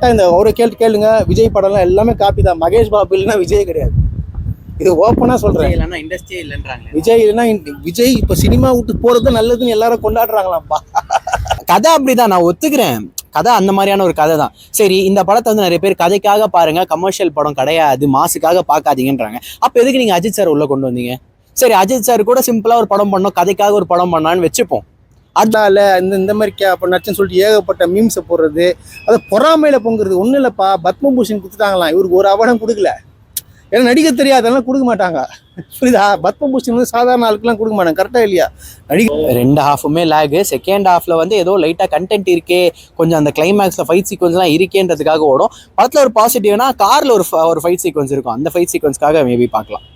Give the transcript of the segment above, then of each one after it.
கேட்டால் இந்த ஒரு கேள்வி கேளுங்க. விஜய் படம்லாம் எல்லாமே காப்பி தான். மகேஷ் பாபு இல்லைன்னா விஜய் கிடையாது. இது ஓப்பனாக சொல்கிறேன் இல்லைன்னா இண்டஸ்ட்ரியே இல்லைன்றாங்களே. விஜய் இல்லைன்னா விஜய் இப்போ சினிமா விட்டு போகிறது நல்லதுன்னு எல்லாரும் கொண்டாடுறாங்களாம்ப்பா. கதை அப்படிதான். நான் ஒத்துக்கிறேன். கதை அந்த மாதிரியான ஒரு கதை தான். சரி இந்த படத்தை வந்து நிறைய பேர் கதைக்காக பாருங்க. கமர்ஷியல் படம் கிடையாது. மாசுக்காக பார்க்காதீங்கன்றாங்க. அப்போ எதுக்கு நீங்க அஜித் சார் உள்ள கொண்டு வந்தீங்க? சரி அஜித் சார் கூட சிம்பிளா ஒரு படம் பண்ணோம். கதைக்காக ஒரு படம் பண்ணான்னு வச்சுப்போம். அதனால இந்த இந்த மாதிரி கே அப்போ நச்சுன்னு சொல்லிட்டு ஏகப்பட்ட மீம்ஸை போடுறது அது பொறாமையில் பொங்குறது ஒன்றும் இல்லைப்பா. பத்மபூஷன் கொடுத்துட்டாங்களாம். இவருக்கு ஒரு அவார்டம் கொடுக்கல. ஏன்னா நடிக்க தெரியாதெல்லாம் கொடுக்க மாட்டாங்க. புரியுதா? பத்மபூஷன் வந்து சாதாரண ஆளுக்கெல்லாம் கொடுக்க மாட்டாங்க. கரெக்டாக இல்லையா? நடிக்க ரெண்டு ஹாஃபுமே லேகு செகண்ட் ஹாஃப்ல வந்து ஏதோ லைட்டா கண்டென்ட் இருக்கே. கொஞ்சம் அந்த கிளைமேக்ஸ்ல ஃபைட் சீக்வன்ஸ்லாம் இருக்கேன்றதுக்காக ஓடும். படத்துல ஒரு பாசிட்டிவ்னா கார்ல ஒரு ஒரு ஃபைட் சீக்வன்ஸ் இருக்கும். அந்த ஃபைட் சீக்வன்ஸ்க்காக மேபி பார்க்கலாம்.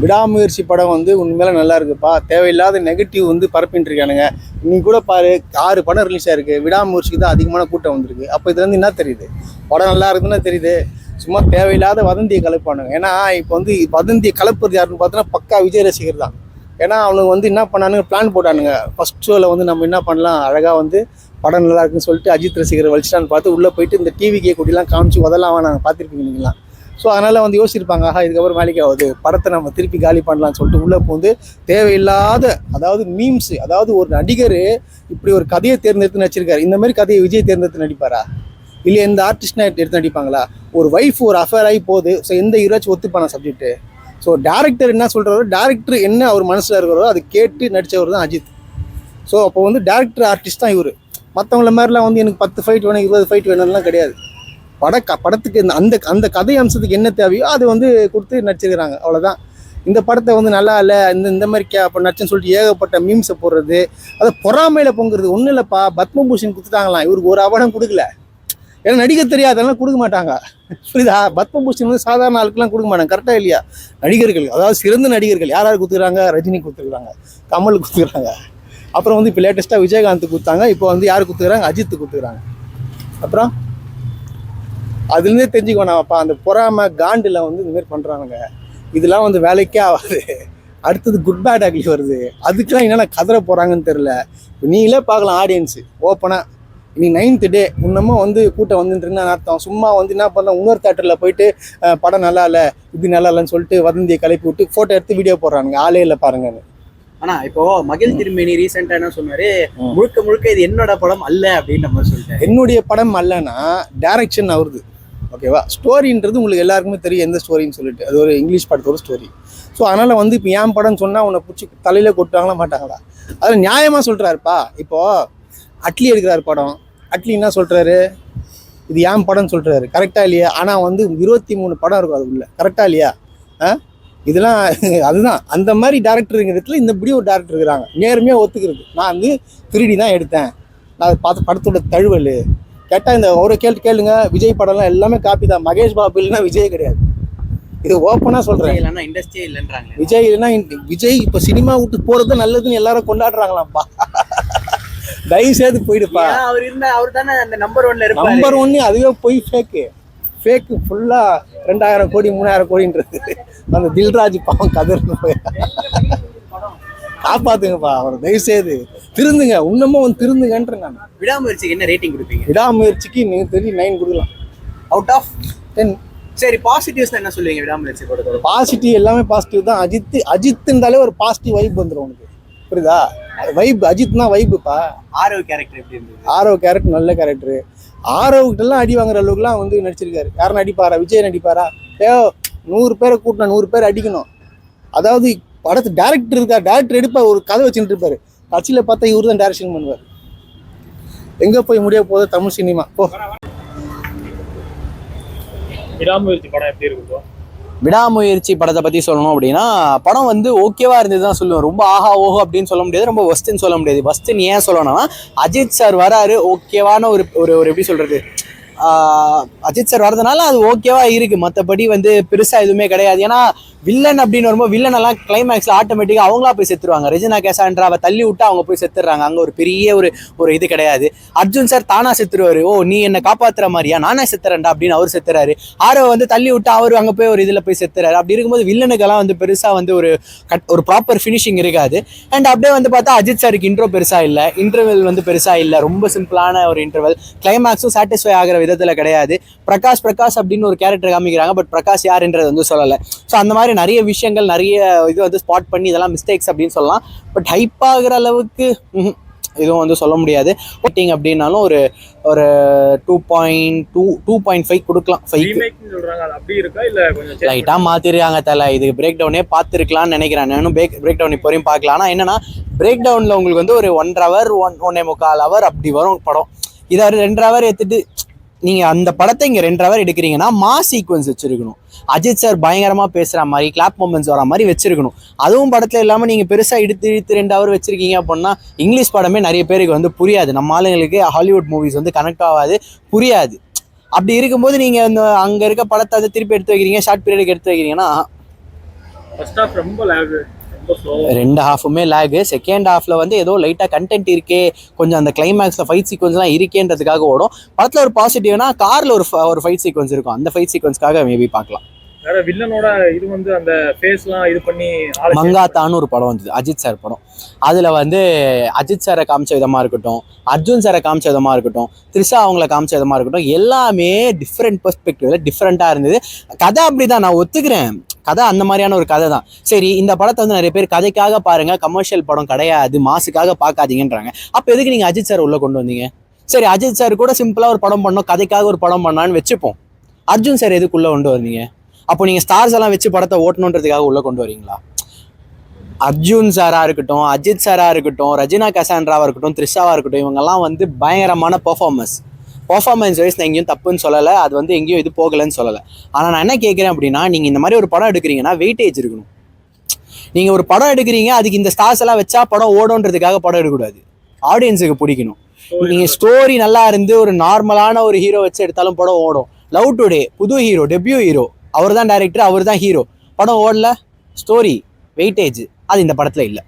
விடாமுயற்சி படம் வந்து உண்மையில நல்லா இருக்குப்பா. தேவையில்லாத நெகட்டிவ் வந்து பரப்பின்னு இருக்கானுங்க. இன்னைக்கு கூட பாரு ஆறு படம் ரிலீஸ் ஆயிருக்கு. விடாமுயற்சிக்கு தான் அதிகமான கூட்டம் வந்திருக்கு. அப்போ இதுலேருந்து என்ன தெரியுது? படம் நல்லா இருக்குதுன்னு தெரியுது? சும்மா தேவையில்லாத வதந்தியை கலப்பானுங்க. ஏன்னா இப்போ வந்து வதந்தியை கலப்புறது யாருன்னு பார்த்தோன்னா பக்கா விஜய் ரசிகர் தான். ஏன்னா அவனுங்க வந்து என்ன பண்ணானுங்க? பிளான் போட்டானுங்க. ஃபஸ்ட் ஷோவில் வந்து நம்ம என்ன பண்ணலாம்? அழகாக வந்து படம் நல்லா இருக்குன்னு சொல்லிட்டு அஜித் ரசிகர் வலிச்சிட்டான்னு பார்த்து உள்ளே போயிட்டு இந்த டிவிக்கே கூட்டிலாம் காமிச்சு உதலாம் நாங்கள் பார்த்துருப்பீங்க நீங்களாம் ஸோ அதனால் வந்து யோசிச்சிருப்பாங்க ஆஹா இதுக்கப்புறம் வேலைக்கு ஆகுது படத்தை நம்ம திருப்பி காலி பண்ணலாம்னு சொல்லிட்டு உள்ளே போந்து தேவையில்லாத அதாவது மீம்ஸ் அதாவது ஒரு நடிகர் இப்படி ஒரு கதையை தேர்ந்தெடுத்து நடிச்சிருக்காரு. இந்த மாதிரி கதையை விஜய் தேர்ந்தெடுத்து நடிப்பாரா? இல்லை எந்த ஆர்டிஸ்ட்னா எடுத்து நடிப்பாங்களா? ஒரு ஒய்ஃப் ஒரு அஃபேர் ஆகி போகுது. ஸோ எந்த ஹீரோச்சும் ஒத்துப்பான சப்ஜெக்ட்டு ஸோ டேரக்டர் என்ன சொல்கிறாரோ டேரக்டர் என்ன அவர் மனசில் இருக்கிறதோ அதை கேட்டு நடித்தவர் தான் அஜித். ஸோ அப்போ வந்து டேரக்டர் ஆர்டிஸ்ட் தான் இவர். மற்றவங்கள மாதிரிலாம் வந்து எனக்கு பத்து ஃபைட் வேணும் இருபது ஃபைட் வேணும்லாம் கிடையாது. பட படத்துக்கு இந்த- அந்த அந்த கதை அம்சத்துக்கு என்ன தேவையோ அது வந்து கொடுத்து நடிச்சிருக்கிறாங்க. அவ்வளோதான் இந்த படத்தை வந்து நல்லா இல்லை இந்த இந்த மாதிரி கே அப்போ நடிச்சுன்னு சொல்லிட்டு ஏகப்பட்ட மீம்ஸை போடுறது அதை பொறாமையில் பொங்குறது ஒன்றும் இல்லைப்பா. பத்மபூஷன் கொடுத்துட்டாங்களாம். இவருக்கு ஒரு அவார்டம் கொடுக்கல. ஏன்னா நடிக்க தெரியாதெல்லாம் கொடுக்க மாட்டாங்க. புரியுதா? பத்மபூஷன் வந்து சாதாரண ஆளுக்கெல்லாம் கொடுக்க மாட்டாங்க. கரெக்டாக இல்லையா? நடிகர்கள் அதாவது சிறந்த நடிகர்கள் யார் யார் கொடுத்துருக்காங்க ரஜினி கொடுத்துருக்குறாங்க கமல் கொடுத்துக்கிறாங்க அப்புறம் வந்து இப்போ லேட்டஸ்ட்டாக விஜயகாந்த் கொடுத்தாங்க. இப்போ வந்து யார் கொடுத்துக்கிறாங்க? அஜித் கொடுத்துக்கிறாங்க. அப்புறம் அதுலேருந்தே தெரிஞ்சுக்கோ நான்ப்பா அந்த பொறாம காண்டில் வந்து இந்த மாதிரி பண்ணுறானுங்க இதெல்லாம் வந்து வேலைக்கே ஆகாது. அடுத்தது குட் பேட் அக்லி வருது. அதுக்கெல்லாம் என்னென்ன கதற போகிறாங்கன்னு தெரில நீங்களே பார்க்கலாம் ஆடியன்ஸு ஓப்பனாக இன்னைக்கு நைன்த்து டே இன்னமும் வந்து கூட்டம் வந்துட்டுருன்னு அர்த்தம்? சும்மா வந்து என்ன பண்ணலாம்? இன்னொரு தேட்டரில் போயிட்டு படம் நல்லா இல்லை இப்படி நல்லா இல்லைன்னு சொல்லிட்டு வதந்தியை கிளப்பி விட்டு ஃபோட்டோ எடுத்து வீடியோ போடுறானுங்க. ஆளே இல்லை பாருங்கன்னு. ஆனா இப்போ மகிழ் திருமேனி ரீசெண்டா என்ன சொன்னாரு. முழுக்க முழுக்க இது என்னோட படம் அல்ல அப்படின்ற மாதிரி சொல்லிட்டாரு. என்னுடைய படம் அல்லனா டைரக்ஷன் அவருது ஓகேவா? ஸ்டோரின்றது உங்களுக்கு எல்லாருக்குமே தெரியும் எந்த ஸ்டோரின்னு சொல்லிட்டு. அது ஒரு இங்கிலீஷ் படத்தோட ஸ்டோரி. ஸோ அதனால் வந்து இப்போ ஏன் படம் சொன்னால் உன்னை பிடிச்சி தலையில் கொட்டுவாங்களா மாட்டாங்களா? அதில் நியாயமாக சொல்கிறாருப்பா இப்போது அட்லி எடுக்கிறார் படம். அட்லி என்ன சொல்கிறாரு இது ஏன் படம்னு சொல்கிறாரு கரெக்டாக இல்லையா? ஆனால் வந்து இருபத்தி மூணு படம் இருக்கும் அதுக்குள்ள கரெக்டாக இல்லையா? ஆ? இதெல்லாம் அதுதான். அந்த மாதிரி டேரக்டருங்கிற இடத்துல இந்த இப்படி ஒரு டேரக்டர் இருக்கிறாங்க. நேர்மையாக ஒத்துக்கிறது. நான் வந்து திருடி தான் எடுத்தேன். நான் பார்த்த படத்தோட தழுவல். கேட்டால் இந்த ஒரு கேள்வி கேளுங்க விஜய் படம்லாம் எல்லாமே காப்பி தான். மகேஷ் பாபு இல்லைன்னா விஜய் கிடையாது. இது ஓப்பனாக சொல்கிறேன் இல்லைன்னா இண்டஸ்ட்ரியே இல்லைன்றாங்களே. விஜய் இல்லைன்னா விஜய் இப்போ சினிமா விட்டு போகிறது நல்லதுன்னு எல்லாரும் கொண்டாடுறாங்களாம்ப்பா. தயவு செய்து போயிடுப்பா. அவர் இருந்தா அவர் தானே அந்த நம்பர் ஒன்ல இருப்பாரு. நம்பர் ஒன்று அதுவே போய் ஃபேக்கு ஃபேக்கு ஃபுல்லாக ரெண்டாயிரம் கோடி மூணாயிரம் கோடின்றது. அந்த தில்ராஜ் பாவம் கதர்னு காப்பாத்துங்கப்பா அவர் தயவு செய்து. திருந்துங்க இன்னமும் வந்து திருந்துங்கன்ற நான். விடாமுயற்சிக்கு என்ன ரேட்டிங் கொடுப்பீங்க? விடாமுயற்சிக்கு நீங்கள் தெரியும் நைன் கொடுக்கலாம். அவுட் ஆஃப் டென் சரி பாசிட்டிவ்ஸ் என்ன சொல்லுவீங்க விடாமுயற்சி படத்தோட பாசிட்டிவ் எல்லாமே பாசிட்டிவ் தான். அஜித் அஜித்ன்றாலே ஒரு பாசிட்டிவ் வைப் வந்துடும் உனக்கு. புரியுதா? வைப் அஜித்னா வைப்புப்பா ஆரவ் கேரக்டர் எப்படி இருந்தது? ஆரவ் கேரக்டர் நல்ல கேரக்டர் ஆரவ்கிட்டலாம் அடி வாங்குற அளவுக்குலாம் வந்து நடிச்சிருக்காரு. யார் நடிப்பாரா? விஜய் நடிப்பாரா? ஏ நூறு பேரை கூட்டணும் நூறு பேர் அடிக்கணும். அதாவது படத்து டேரக்டர் இருக்கா? டேரக்டர் எடுப்பார் ஒரு கதை வச்சுட்டு இருப்பாரு. கட்சியில் பார்த்தா இவர் தான் டேரக்ஷன் பண்ணுவார். எங்கே போய் முடிய போகுது? தமிழ் சினிமா. போ. விடாமுயற்சி படம் எப்படி இருக்கும் விடாமுயற்சி படத்தை பத்தி சொல்லணும் அப்படின்னா படம் வந்து ஓகேவா இருந்தது தான் சொல்லுவேன். ரொம்ப ஆஹா ஓஹோ அப்படின்னு சொல்ல முடியாது. ரொம்ப ஒஸ்ட்னு சொல்ல முடியாது. ஒஸ்ட்னு ஏன் சொல்லணும்னா அஜித் சார் வராரு ஓகேவான ஒரு ஒரு எப்படி சொல்றது? ஆஹ் அஜித் சார் வரதுனால அது ஓகேவா இருக்கு. மற்றபடி வந்து பெருசா எதுவுமே கிடையாது. ஏன்னா வில்லன் அப்படின்னு வரும்போது வில்லன் எல்லாம் கிளைமேக்ஸ்ல ஆட்டோமேட்டிக்கா அவங்களா போய் செத்துருவாங்க. ரெஜினா அவ தள்ளி விட்டு அவங்க போய் செத்துறாங்க. அங்க ஒரு பெரிய ஒரு ஒரு இது கிடையாது. அர்ஜுன் சார் தானா செத்துருவாரு. ஓ நீ என்ன காப்பாத்துற மாதிரியா? நானே செத்துறேன்டா அப்படின்னு அவர் செத்துறாரு. ஆரோ வந்து தள்ளி விட்டு அவர் அங்க போய் ஒரு இதுல போய் செத்துறாரு. அப்படி இருக்கும்போது வில்லனுக்கெல்லாம் வந்து பெருசா வந்து ஒரு கட் ஒரு ப்ராப்பர் ஃபினிஷிங் இருக்காது. அண்ட் அப்படியே வந்து பார்த்தா அஜித் சாருக்கு இன்ட்ரோ பெருசா இல்லை. இன்டர்வெல் வந்து பெருசா இல்லை. ரொம்ப சிம்பிளான ஒரு இன்டர்வெல் கிளைமேக்ஸும் சாட்டிஸ்ஃபை ஆகிற விதத்துல கிடையாது. பிரகாஷ் பிரகாஷ் அப்படின்னு ஒரு கேரக்டர் காமிக்கிறாங்க. பட் பிரகாஷ் யாருன்றது வந்து சொல்லலை. ஸோ அந்த மாதிரி நிறைய விஷயங்கள் நிறைய இது வந்து ஸ்பாட் பண்ணி இதெல்லாம் மிஸ்டேக்ஸ் அப்படின்னு சொல்லலாம். பட் ஹைப் ஆகுற அளவுக்கு எதுவும் வந்து சொல்ல முடியாது. ஓட்டிங் அப்படின்னாலும் ஒரு ஒரு two point two two point five கொடுக்கலாம். ஃபைவ் லைட்டாக மாற்றிருக்காங்க தலை. இதுக்கு பிரேக் டவுனே பார்த்துருக்கலாம்னு நினைக்கிறேன். நானும் பிரேக் பிரேக் டவுன் இப்போ வரையும் பார்க்கலாம் ஆனால் என்னன்னா பிரேக் டவுனில் உங்களுக்கு வந்து ஒரு ஒன்றரை ஹவர் ஒன் ஒன்னே முக்கால் ஹவர் அப்படி வரும் படம். இதை ரெண்டு ஹவர் எடுத்துட்டு நீங்கள் அந்த படத்தை இங்கே ரெண்டு ஹவர் எடுக்கிறீங்கன்னா மா சீக்வன்ஸ் வச்சிருக்கணும். அஜித் சார் பயங்கரமாக பேசுகிற மாதிரி கிளாப் மூமெண்ட்ஸ் வர மாதிரி வச்சுருக்கணும். அதுவும் படத்தில் இல்லாமல் நீங்கள் பெருசாக இழுத்து இழுத்து ரெண்டு ஹவர் வச்சுருக்கீங்க அப்படின்னா இங்கிலீஷ் படமே நிறைய பேருக்கு வந்து புரியாது. நம்ம ஆளுங்களுக்கு ஹாலிவுட் மூவிஸ் வந்து கனெக்ட் ஆகாது புரியாது. அப்படி இருக்கும்போது நீங்கள் அந்த அங்கே இருக்க படத்தை வந்து திருப்பி எடுத்து வைக்கிறீங்க ஷார்ட் பீரியடுக்கு எடுத்து வைக்கிறீங்கன்னா ஃபர்ஸ்ட் ஆஃப் ரொம்ப லேக் ரெண்டு ஹாஃபுமே லேகு செகண்ட் ஹாஃப்ல வந்து ஏதோ லைட்டாக கண்டென்ட் இருக்கே கொஞ்சம் அந்த கிளைமேக்ஸில் ஃபைட் சீக்வன்ஸ்லாம் இருக்கேன்றதுக்காக ஓடும். படத்தில் ஒரு பாசிட்டிவ்னா காரில் ஒரு ஒரு ஃபைட் சீக்வன்ஸ் இருக்கும். அந்த ஃபைட் சீக்வன்ஸ்க்காக மேபி பார்க்கலாம். வேற வில்லனோட இது வந்து அந்த ஃபேஸ்லாம் இது பண்ணி மங்காத்தான்னு ஒரு படம் வந்தது அஜித் சார் படம். அதில் வந்து அஜித் சாரை காமிச்ச விதமாக இருக்கட்டும் அர்ஜுன் சாரை காமிச்ச விதமாக இருக்கட்டும் த்ரிஷா அவங்கள காமிச்ச விதமாக இருக்கட்டும் எல்லாமே டிஃப்ரெண்ட் பெர்ஸ்பெக்டிவ்ல டிஃப்ரெண்ட்டாக இருந்தது. கதை அப்படி தான் நான் ஒத்துக்கிறேன். கதை அந்த மாதிரியான ஒரு கதை தான். சரி இந்த படத்தை வந்து நிறைய பேர் கதைக்காக பாருங்க கமர்ஷியல் படம் கிடையாது மாசுக்காக பார்க்காதீங்கன்றாங்க. அப்போ எதுக்கு நீங்கள் அஜித் சார் உள்ளே கொண்டு வந்தீங்க? சரி அஜித் சார் கூட சிம்பிளாக ஒரு படம் பண்ணோம் கதைக்காக ஒரு படம் பண்ணான்னு வச்சுப்போம். அர்ஜுன் சார் எதுக்குள்ளே கொண்டு வந்தீங்க அப்போ நீங்கள் ஸ்டார்ஸ் எல்லாம் வச்சு படத்தை ஓட்டணுன்றதுக்காக உள்ளே கொண்டு வரீங்களா அர்ஜுன் சாராக இருக்கட்டும் அஜித் சாராக இருக்கட்டும் ரஜினா கசான்ராவாக இருக்கட்டும் த்ரிஷாவாக இருக்கட்டும் இவங்கெல்லாம் வந்து பயங்கரமான பெர்ஃபார்மன்ஸ் பெர்ஃபார்மன்ஸ் வைஸ் நான் எங்கேயும் தப்புன்னு சொல்லலை. அது வந்து எங்கேயும் இது போகலைன்னு சொல்லலை. ஆனால் நான் என்ன கேட்குறேன் அப்படின்னா நீங்கள் இந்த மாதிரி ஒரு படம் எடுக்கிறீங்கன்னா வெயிட்டேஜ் இருக்கணும். நீங்கள் ஒரு படம் எடுக்கிறீங்க அதுக்கு இந்த ஸ்டார்ஸ் எல்லாம் வச்சா படம் ஓடுன்றதுக்காக படம் எடுக்கக்கூடாது. ஆடியன்ஸுக்கு பிடிக்கணும். நீங்கள் ஸ்டோரி நல்லா இருந்து ஒரு நார்மலான ஒரு ஹீரோ வச்சு எடுத்தாலும் படம் ஓடும். லவ் டுடே புது ஹீரோ டெபியூ ஹீரோ அவர் தான் டைரக்டர் அவர் தான் ஹீரோ படம் ஓடல ஸ்டோரி வெயிட்டேஜ் அது இந்த படத்தில் இல்லை.